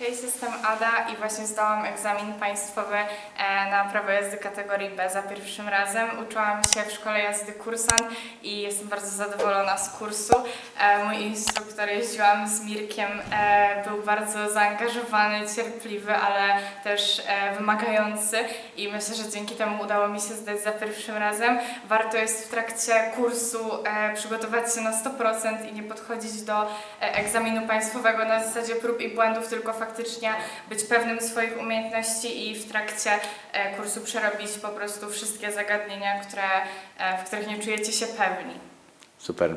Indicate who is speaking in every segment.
Speaker 1: Cześć, jestem Ada i właśnie zdałam egzamin państwowy e, na prawo jazdy kategorii B za pierwszym razem. Uczyłam się w szkole jazdy kursant i jestem bardzo zadowolona z kursu. E, Mój instruktor, jeździłam z Mirkiem, e, był bardzo zaangażowany, cierpliwy, ale też wymagający i myślę, że dzięki temu udało mi się zdać za pierwszym razem. Warto jest w trakcie kursu przygotować się na 100% i nie podchodzić do egzaminu państwowego na zasadzie prób i błędów, tylko faktycznie być pewnym swoich umiejętności i w trakcie e, kursu przerobić po prostu wszystkie zagadnienia, które, e, w których nie czujecie się pewni.
Speaker 2: Super.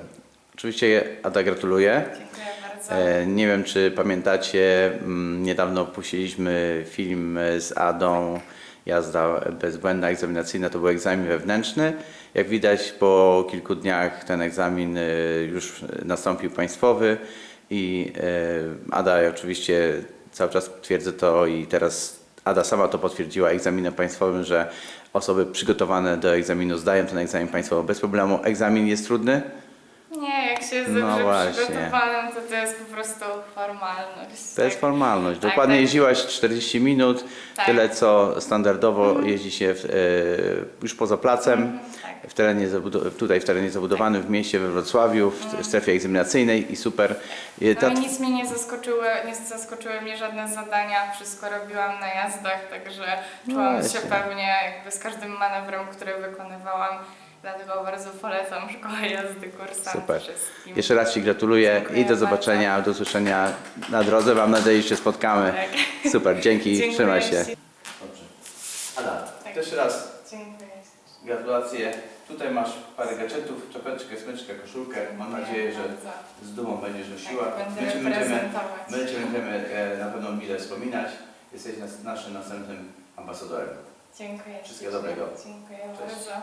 Speaker 2: Oczywiście Ada gratuluję.
Speaker 1: Dziękuję bardzo.
Speaker 2: E, Nie wiem, czy pamiętacie, mm, niedawno puściliśmy film z Adą, jazda bezbłędna egzaminacyjna, to był egzamin wewnętrzny. Jak widać po kilku dniach ten egzamin już nastąpił państwowy i Ada oczywiście cały czas twierdzę to i teraz Ada sama to potwierdziła egzaminem państwowym, że osoby przygotowane do egzaminu zdają ten egzamin państwowy bez problemu. Egzamin jest trudny?
Speaker 1: Się jest
Speaker 2: No
Speaker 1: dobrze
Speaker 2: właśnie.
Speaker 1: przygotowanym, to to jest po prostu formalność.
Speaker 2: To jest
Speaker 1: tak?
Speaker 2: formalność.
Speaker 1: Tak,
Speaker 2: Dokładnie
Speaker 1: tak.
Speaker 2: jeździłaś 40 minut,
Speaker 1: Tak.
Speaker 2: tyle co standardowo jeździ się w, e, już poza placem,
Speaker 1: Tak.
Speaker 2: w terenie, tutaj w terenie zabudowanym, w mieście we Wrocławiu, w, w strefie egzaminacyjnej i super. Ta,
Speaker 1: No i nic mnie nie zaskoczyły, nie zaskoczyły mnie żadne zadania, wszystko robiłam na jazdach, także
Speaker 2: No
Speaker 1: czułam się
Speaker 2: właśnie.
Speaker 1: pewnie jakby z każdym manewrem, który wykonywałam. Dlatego bardzo polecam szkołę jazdy kursant
Speaker 2: Super.
Speaker 1: wszystkim.
Speaker 2: jeszcze raz Ci gratuluję
Speaker 1: Dziękuję
Speaker 2: i do zobaczenia, do usłyszenia na drodze. Mam nadzieję, że się spotkamy.
Speaker 1: Tak.
Speaker 2: Super, dzięki,
Speaker 1: Dziękuję
Speaker 2: trzymaj się.
Speaker 1: Ci.
Speaker 2: Dobrze. Ada,
Speaker 1: Tak.
Speaker 2: jeszcze raz
Speaker 1: Dziękuję.
Speaker 2: gratulacje. Tutaj masz parę gadżetów, czapeczkę, smyczkę, koszulkę. Mam nadzieję, że
Speaker 1: Bardzo.
Speaker 2: z dumą będziesz nosiła.
Speaker 1: Tak, będę
Speaker 2: My Cię będziemy,
Speaker 1: reprezentować.
Speaker 2: my Cię będziemy e, na pewno mile wspominać. Jesteś nas, naszym następnym ambasadorem.
Speaker 1: Dziękuję.
Speaker 2: Wszystkiego dobrego.
Speaker 1: Dziękuję
Speaker 2: Cześć.
Speaker 1: bardzo.